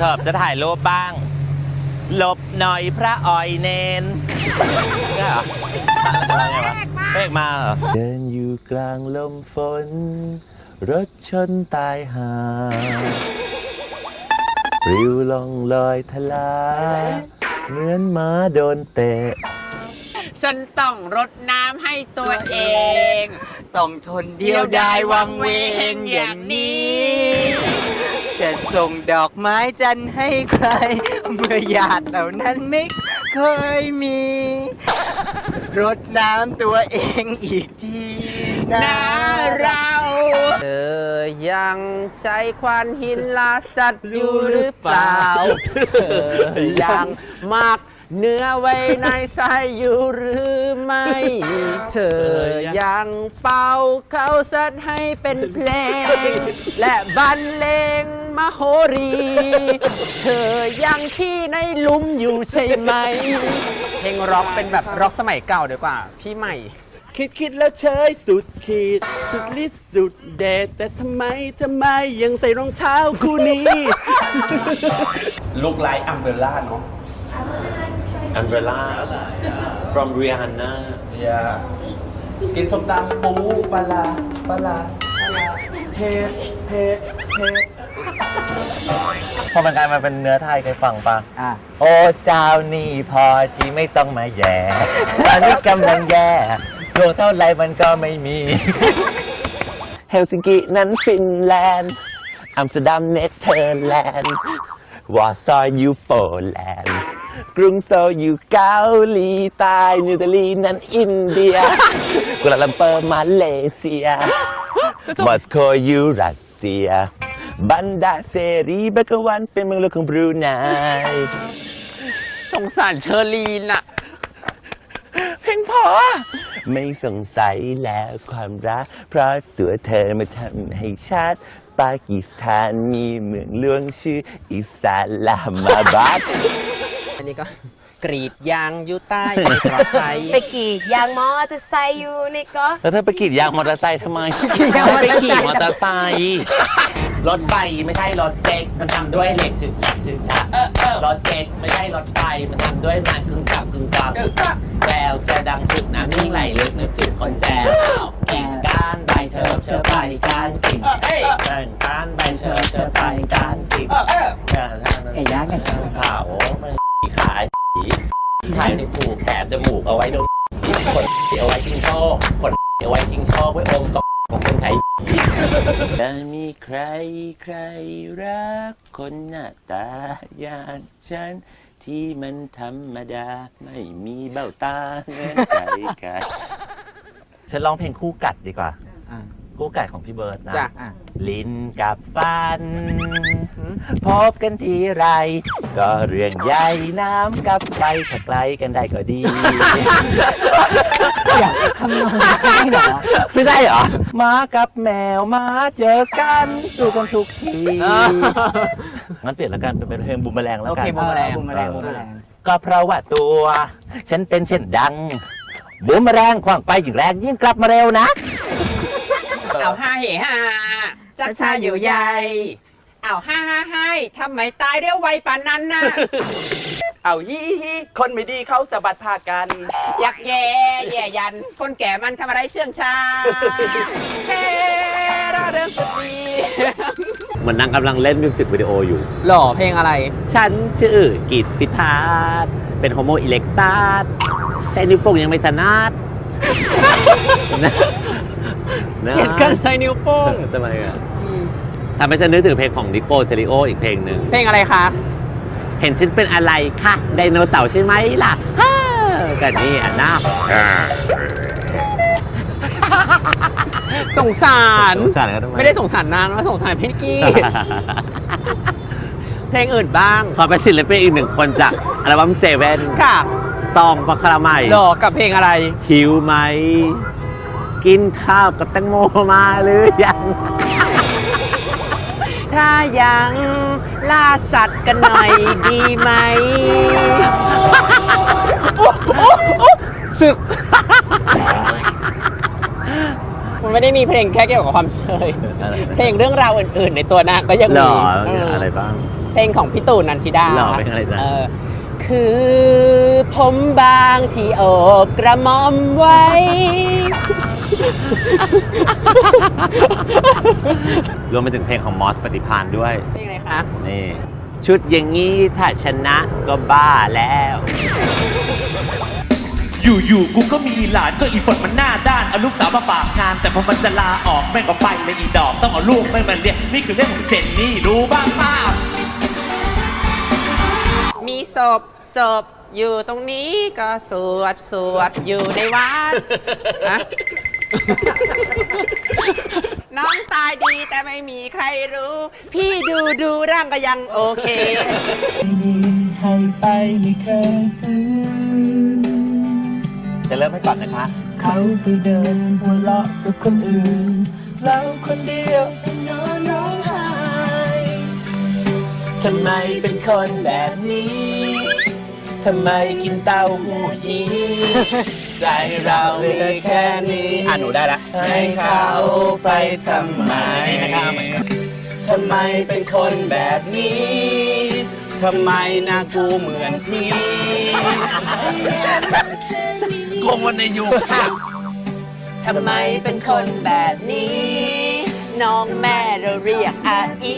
ชอบจะถ่ายรูปบ้างหลบหน่อยพระออยเนนเนี่ยเหรออะไรวะเพลงมาเหรอ เดินอยู่กลางลมฝน รถชนตายหาปลิวลองลอยทลา เหมือนม้าโดนเตะ ฉันต้องรดน้ำให้ตัวเอง ต้องทนเดียวดายวังเวงอย่างนี้ จะส่งดอกไม้จันทร์ให้ใคร เมื่อญาติเหล่านั้นไม่เคยมี รดน้ำตัวเองอีกทีนะนะเรา เธอยังใช้ควันหินลาสัตว์อยู่หรือเปล่า เธอยังมาก เนื้อไว้ในไส้อยู่หรือไม่ เธอยังเป่าเขาสัตว์ให้เป็นเพลง และบรรเลงมโหรี เธอยังขี้ในหลุมอยู่ใช่ไหม เพลงร็อกเป็นแบบร็อกสมัยเก่าดีกว่า พี่ใหม่ คิดคิดแล้วเฉยสุดขีด สุดลิดสุดเดชแต่ทำไมทำไมยังใส่รองเท้าคู่นี้ ลูกไลท์อัมเบร่าเนาะ อัมเบร่า from Rihanna อย่ากินส้มตำปูปลาร้าปลาร้าปลาร้าเผ็ดเผ็ดเผ็ดพอมันกลายมาเป็นเนื้อไทยเคยฟังปะอะโอ้เจ้านี่พอที่ไม่ต้องมาแย่ตอนนี้กำลังแย่ดวงเท่าไรมันก็ไม่มีเฮลซิงกินั้นฟินแลนด์อัมสเตอร์ดัมเนเธอร์แลนด์ วอร์ซอยอยู่โปแลนด์กรุงโซลอยู่เกาหลีใต้นิวเดลีนั้นอินเดียกัวลาลัมเปอร์มาเลเซียมอสโกอยู่รัสเซียบันดาเซรีเบกวันเป็นเมืองหลวงของบรูไนสงสารเชอรีนอะเพลงพอไม่สงสัยแล้วความรัก เพราะตัวเธอมาทำให้ชาติ ปากีสถานมีเมืองหลวงชื่ออิสลามาบัดอันนี้ก็กรีดยางอยู่ใต้ไม่ปลอดภัยไปกรีดยางมอเตอร์ไซค์อยู่นี่ก็แล้วเธอไปกรีดยางมอเตอร์ไซค์ทำไมยางมอเตอร์ไซค์ไปขี่มอเตอร์ไซค์รถไฟไม่ใช่รถเจ๊กมันทำด้วยเหล็กชึกชักชึกชักรถเจ๊กไม่ใช่รถไฟมันทำด้วยมันกึ่งกับกึ่งกับแววจะดังถึงน้ำนิ่งไหลลึกนึกถึงคนแจวกิ่งก้านใบ เชิบเชิบไปก้านกิ่งเกิ่งก้านใบเชิบเชิบไปก้านกิ่งไก่ย่างไก่ย่างเผามันขายขายในผูกแขนจมูกเอาไว้โดนคนเอาไว้ชิงโชคคนเอาไว้ชิงโชคไว้อมกับของคนไทยจะมีใครใครรักคนหน้าตาอย่างฉันที่มันธรรมดาไม่มีเบ้าตาเหมือนใครกันฉันร้องเพลงคู่กัดดีกว่าอะ คู่กัดของพี่เบิร์ดนะ จ้ะอะ ลิ้นกับฟันพบกันทีไร ก็เรื่องใหญ่น้ำกับไฟถ้าไกลกันได้ก็ดี อยากทำนองใช่เหรอ ไม่ใช่เหรอหมากับแมวมาเจอกันสู้กันทุกที งั้นเปลี่ยนแล้วกันเป็นเพลงบูมแมลงแล้วโอกัเคนบูมแมลง บูมแมลงบูมแมลง ก็เพราะว่าตัว ฉันเป็นเช่นดังบูมแมลงควางไปยิ่งแรงยิ่งกลับมาเร็วนะ เอาห้าเหห้าจักชาอยู่ใหญ่เอาห้าห้าให้ทำไมตายเร็วไวป่านนั้นน่ะ เอายี่ฮีคนไม่ดีเขาสะบัดพากันยักแย่แย่ยัน คนแก่มันทำอะไรเชื่องชาเฮ้ร่าเริงสุดดีเหมือนนางกำลังเล่นมิวสิกวิดีโออยู่ หล่อเพลงอะไร ฉันชื่อกิตติพาสเป็นโฮโมอิเล็กตาสใช้นิ้วโป้งยังไม่ถนัด นะเห็นกันใช้นิ้วโป้งทำไมอะทำให้ฉันนึกถึงเพลงของนิโก้เทริโออีกเพลงหนึ่งเพลงอะไรคะ เห็นฉันเป็นอะไรคะไดโนเสาร์ใช่ไหมล่ะฮ่ากันนี่อะนะสงสารสงสารกันทำไมไม่ได้สงสารนางนะสงสารพี่กี้เพลงอื่นบ้าง ขอเป็นศิลปินอีกหนึ่งคนจากอัลบั้มเซเว่นค่ะตองพัคราไมหล่อกับเพลงอะไรหิวไหม กินข้าวกับแตงโมมาหรือยัง ถ้ายังล่าสัตว์กันหน่อยดีไหมศึก มันไม่ได้มีเพลงแค่เกี่ยวกับความเชย อะไรนะ เพลงเรื่องราวอื่น ๆ ในตัวนางก็ยังหรมีอเออออะไรบ้าง เพลงของพี่ตู่นันทิดาหรอเป็นอะไรจ๊ะเออคือผมบางที่โอบกระหม่อมไว้ รวมไปถึงเพลงของมอสปฏิพานด้วย เพลงอะไรคะ นี่ ชุดอย่างนี้ถ้าชนะก็บ้าแล้ว อยู่ๆ กูก็มีหลานก็อีฝนมันหน้าด้านเอาลูกสาวมาฝากงาน แต่พอมันจะลาออกแม่งก็ไปเลยอีดอก ต้องเอาลูกแม่งมาเลี้ยงนี่คือเรื่องของเจนนี่รู้บ้างเปล่ามีศพศพอยู่ตรงนี้ก็สวดสวดอยู่ในวัดฮะ น้องตายดีแต่ไม่มีใครรู้ พี่ดูดูร่างก็ยังโอเคจะเริ่มให้ก่อนนะคะ เขาไปเดินหัวเราะกับคนอื่นแล้วคนเดียวทำไมเป็นคนแบบนี้ ทำไมกินเต้าหู้ยี้ ใจเราเลยแค่นี้อะหนูได้ละให้เขาไปทำไมทำไมเป็นคนแบบนี้ทำไมหน้ากูเหมือนพี่โกงวันในยุคค่ะทำไมเป็นคนแบบนี้ น้องแม่เราเรียกอาอี